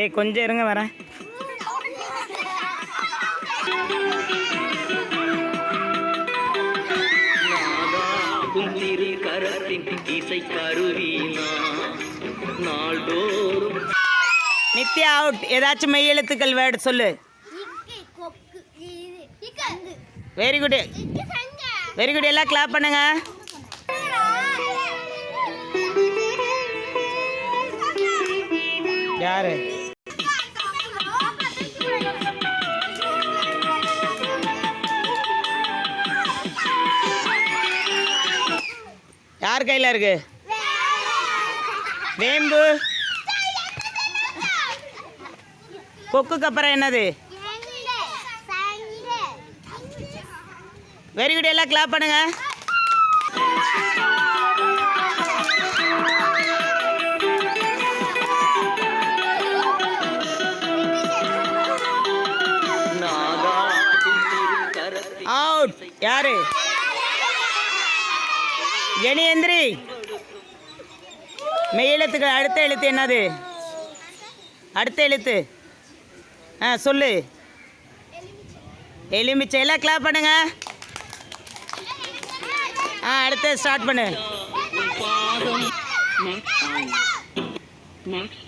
ஏய் கொஞ்சம் இருங்க வரேன். திரு கரத்தின் இசை கருவினா நாள்தோறும். நித்யா அவுட் ஏதாச்சும் மெய் எழுத்துக்கள் வேர்டு சொல்லு. இக்கு கொக்கு இது இக்கு வெரி குட் இக்கு சங்க வெரி குட் எல்லாம் கிளாப் பண்ணுங்க. யாரு? யார் கையில் இருக்கு? வேம்பு. கொக்குக்கு அப்புறம் என்னது? வெரி குட் எல்லாம் கிளாப் பண்ணுங்க. அவுட் யாரு? ஜெனி எந்திரி. மெய் எழுத்துக்கள் அடுத்த எழுத்து என்னது? அடுத்த எழுத்து. ஆ சொல்லு. எலுமிச்சை எல்லாம் கிளாப் பண்ணுங்க. ஆ அடுத்து ஸ்டார்ட் பண்ணு. next next